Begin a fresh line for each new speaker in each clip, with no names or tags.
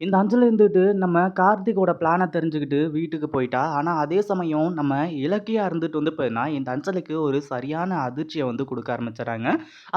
இந்த அஞ்சல் இருந்துட்டு நம்ம கார்த்திகோட பிளானை தெரிஞ்சுக்கிட்டு வீட்டுக்கு போயிட்டா. ஆனால் அதே சமயம் நம்ம இலக்கியா இருந்துட்டு வந்து போயிருந்தா இந்த அஞ்சலுக்கு ஒரு சரியான அதிர்ச்சியை வந்து கொடுக்க ஆரம்பிச்சிடறாங்க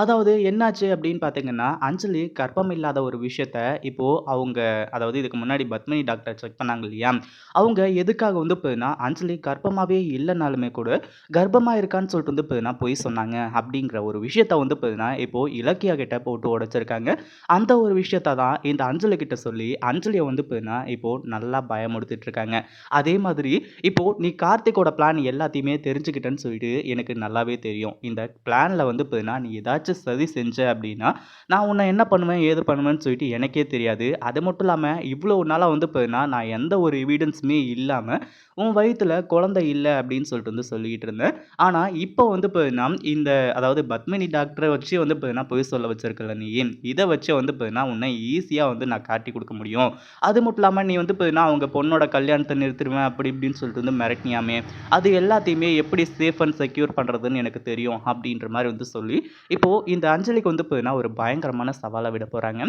அதாவது என்னாச்சு அப்படின்னு பார்த்தீங்கன்னா, அஞ்சலி கர்ப்பம் இல்லாத ஒரு விஷயத்த இப்போது அவங்க அதாவது இதுக்கு முன்னாடி பத்மினி டாக்டர் செக் பண்ணாங்க இல்லையா? அவங்க எதுக்காக வந்து போயிருந்தா அஞ்சலி கர்ப்பமாகவே இல்லைனாலுமே கூட, கர்ப்பமாக இருக்கான்னு சொல்லிட்டு வந்து பார்த்தீங்கன்னா, போய் சொன்னாங்க அப்படிங்கிற ஒரு விஷயத்த வந்து போயிருந்தா இப்போது இலக்கியா கிட்ட போட்டு உடைச்சிருக்காங்க. அந்த ஒரு விஷயத்த தான் இந்த அஞ்சலி கிட்ட சொல்லி அஞ்சலியை வந்து பார்த்தீங்கன்னா, இப்போது நல்லா பயமுறுத்திட்டு இருக்காங்க. அதே மாதிரி இப்போது நீ கார்த்திக்கோட பிளான் எல்லாத்தையுமே தெரிஞ்சுக்கிட்டேன்னு சொல்லிட்டு எனக்கு நல்லாவே தெரியும். இந்த பிளானில் வந்து பார்த்தீங்கன்னா, நீ ஏதாச்சும் சதி செஞ்ச அப்படின்னா, நான் உன்னை என்ன பண்ணுவேன், ஏது பண்ணுவேன்னு சொல்லிட்டு எனக்கே தெரியாது. அது மட்டும் இல்லாமல் இவ்வளோ நாளாக வந்து பார்த்தீங்கன்னா, நான் எந்த ஒரு எவிடன்ஸுமே இல்லாமல் உன் வயிற்றில் குழந்தை இல்லை அப்படின்னு சொல்லிட்டு வந்து சொல்லிக்கிட்டு இருந்தேன். ஆனால் இப்போ வந்து பார்த்தீங்கன்னா, இந்த அதாவது பத்மினி டாக்டரை வச்சு வந்து பார்த்தீங்கன்னா, பொய் சொல்ல வச்சிருக்கல நீ, இதை வச்சு வந்து பார்த்தீங்கன்னா, உன்னை ஈஸியாக வந்து நான் காட்டிக் கொடுக்க முடியும். அது மட்டும் இல்லாமல் நீ வந்து இப்போ நான் அவங்க பொண்ணோட கல்யாணத்தை நிறுத்திடுவேன் அப்படி இப்படின்னு சொல்லிட்டு வந்து மிரட்டினியாமே, அது எல்லாத்தையுமே எப்படி சேஃப் அண்ட் செக்யூர் பண்ணுறதுன்னு எனக்கு தெரியும் அப்படின்ற மாதிரி வந்து சொல்லி, இப்போது இந்த அஞ்சலிக்கு வந்து பார்த்தீங்கன்னா, ஒரு பயங்கரமான சவாலை விட போகிறாங்க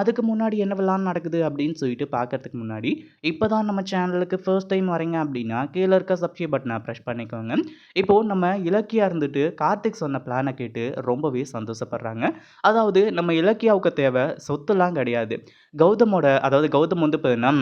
அதுக்கு முன்னாடி என்னவெல்லாம் நடக்குது அப்படின்னு சொல்லிட்டு பார்க்கறதுக்கு முன்னாடி, இப்போ தான் நம்ம சேனலுக்கு ஃபர்ஸ்ட் டைம் வரீங்க அப்படின்னா, கீழே இருக்க சப்ஸ்கிரைப் பட்டனை ப்ரெஷ் பண்ணிக்கோங்க. இப்போது நம்ம இலக்கியா இருந்துட்டு கார்த்திக் சொன்ன பிளானை கேட்டு ரொம்பவே சந்தோஷப்படுறாங்க. அதாவது நம்ம இலக்கியாவுக்கு தேவை சொத்துலாம் கிடையாது. கௌதமோட அதாவது அதாவது கௌதம் வந்து பார்த்தீங்கன்னா,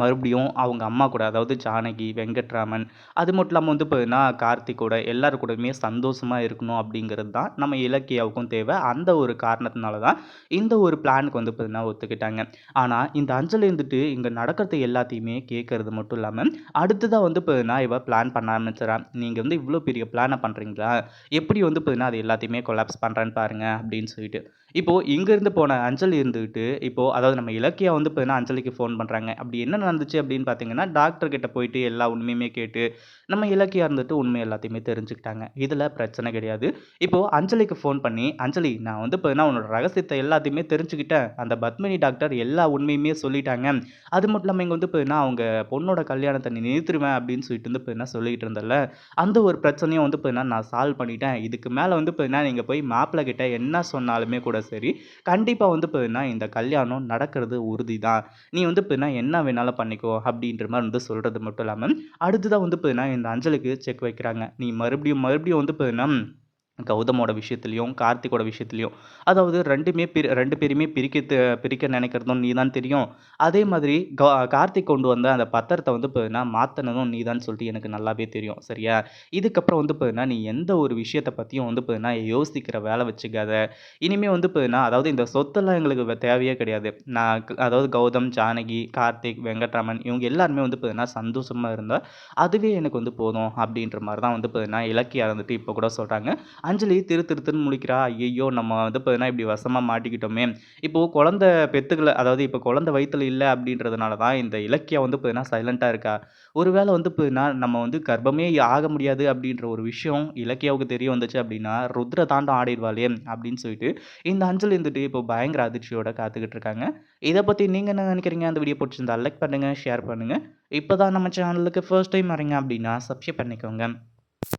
மறுபடியும் அவங்க அம்மா கூட அதாவது ஜானகி, வெங்கட்ராமன் அது மட்டும் இல்லாமல் வந்து பார்த்தீங்கன்னா, கார்த்திக் கூட எல்லார் கூடயுமே சந்தோஷமாக இருக்கணும் அப்படிங்கிறது தான் நம்ம இலக்கியாவுக்கும் தேவை அந்த ஒரு காரணத்தினால தான் இந்த ஒரு பிளானுக்கு வந்து பார்த்தீங்கன்னா ஒத்துக்கிட்டாங்க. ஆனால் இந்த அஞ்சலி இருந்துட்டு இங்கே நடக்கிறது எல்லாத்தையுமே கேட்கறது மட்டும் இல்லாமல் அடுத்ததாக வந்து பார்த்தீங்கன்னா, இவ பிளான் பண்ண ஆரம்பிச்சிடறான் நீங்கள் வந்து இவ்வளோ பெரிய பிளானை பண்ணுறீங்களா எப்படி வந்து பார்த்தீங்கன்னா, அது எல்லாத்தையுமே கொலாப்ஸ் பண்ணுறேன்னு பாருங்கள் அப்படின்னு சொல்லிட்டு. இப்போது இங்கேருந்து போன அஞ்சல் இருந்துக்கிட்டு இப்போது அதாவது நம்ம இலக்கியா வந்து பார்த்தீங்கன்னா, அஞ்சலிக்கு ஃபோன் பண்ணுறாங்க அப்படி என்ன நடந்துச்சு அப்படின்னு பார்த்தீங்கன்னா, டாக்டர் கிட்ட போயிட்டு எல்லா உண்மையுமே கேட்டு, நம்ம இலக்கியா இருந்துட்டு உண்மை எல்லாத்தையுமே தெரிஞ்சுக்கிட்டாங்க. இதில் பிரச்சனை கிடையாது. இப்போது அஞ்சலிக்கு ஃபோன் பண்ணி, "அஞ்சலி நான் வந்து பார்த்தீங்கன்னா, உன்னோட ரகசியத்தை எல்லாத்தையுமே தெரிஞ்சுக்கிட்டேன். அந்த பத்மினி டாக்டர் எல்லா உண்மையுமே சொல்லிட்டாங்க. அது மட்டும் இல்லாமல் இங்கே வந்து பார்த்தீங்கன்னா, அவங்க பொண்ணோட கல்யாணத்தை நீ அப்படின்னு சொல்லிட்டு வந்து பார்த்தீங்கன்னா சொல்லிட்டு இருந்தல்ல, அந்த ஒரு பிரச்சனையும் வந்து பார்த்தீங்கன்னா, நான் சால்வ் பண்ணிட்டேன். இதுக்கு மேலே வந்து பார்த்தீங்கன்னா, நீங்கள் போய் மாப்பிள்ளை கிட்ட என்ன சொன்னாலுமே கூட சரி, கண்டிப்பாக வந்து பார்த்தீங்கன்னா, இந்த கல்யாணம் நடக்கிறது உறுதி தான். நீ வந்து பார்த்தீங்கன்னா, என்ன வேணாலும் பண்ணிக்கோ" அப்படின்ற மாதிரி வந்து சொல்கிறது மட்டும் இல்லாமல் அடுத்ததாக வந்து பார்த்தீங்கன்னா, இந்த அஞ்சலுக்கு செக் வைக்கிறாங்க. நீ மறுபடியும் மறுபடியும் வந்து பார்த்தீங்கன்னா, கௌதமோட விஷயத்துலையும் கார்த்திகோட விஷயத்துலையும் அதாவது ரெண்டுமே பிரி ரெண்டு பேருமே பிரிக்க பிரிக்க நினைக்கிறதும் நீ தான் தெரியும். அதே மாதிரி கார்த்திக் கொண்டு வந்த அந்த பத்திரத்தை வந்து பார்த்தீங்கன்னா, மாற்றினதும் நீ தான் சொல்லிட்டு எனக்கு நல்லாவே தெரியும். சரியா? இதுக்கப்புறம் வந்து பார்த்தீங்கன்னா, நீ எந்த ஒரு விஷயத்தை பற்றியும் வந்து பார்த்தீங்கன்னா, யோசிக்கிற வேலை வச்சுக்காத. இனிமே வந்து பார்த்தீங்கன்னா, அதாவது இந்த சொத்தெல்லாம் எங்களுக்கு தேவையே கிடையாது. நான் அதாவது கௌதம், ஜானகி, கார்த்திக், வெங்கட்ராமன் இவங்க எல்லாருமே வந்து பார்த்தீங்கன்னா, சந்தோஷமாக இருந்தால் அதுவே எனக்கு வந்து போதும் அப்படின்ற மாதிரி தான் வந்து பார்த்தீங்கன்னா, இலக்கியா இருந்துட்டு இப்போ கூட சொல்கிறாங்க அஞ்சலி திரு திரு திருன்னு முழிக்கிறா. ஐயய்யோ! நம்ம வந்து பார்த்தீங்கன்னா, இப்படி வசமாக மாட்டிக்கிட்டோமே. இப்போது குழந்தை பெத்துக்களை அதாவது இப்போ குழந்தை வயிற்றுல இல்லை அப்படின்றதுனால தான் இந்த இலக்கியம் வந்து பார்த்தீங்கன்னா, சைலண்ட்டாக இருக்கா. ஒருவேளை வந்து பார்த்தீங்கன்னா, நம்ம வந்து கர்ப்பமே ஆக முடியாது அப்படின்ற ஒரு விஷயம் இலக்கியாவுக்கு தெரிய வந்துச்சு அப்படின்னா, ருத்ர தாண்டம் ஆடிடுவாளே அப்படின்னு சொல்லிட்டு, இந்த அஞ்சலி இருந்துட்டு இப்போ பயங்கர அதிர்ச்சியோட காத்துக்கிட்டு இருக்காங்க. இதை பற்றி நீங்கள் என்ன நினைக்கிறீங்க? அந்த வீடியோ பிடிச்சிருந்தா லைக் பண்ணுங்கள் ஷேர் பண்ணுங்கள் இப்போ தான் நம்ம சேனலுக்கு ஃபர்ஸ்ட் டைம் வரீங்க அப்படின்னா, சப்ஸ்கிரைப் பண்ணிக்கோங்க.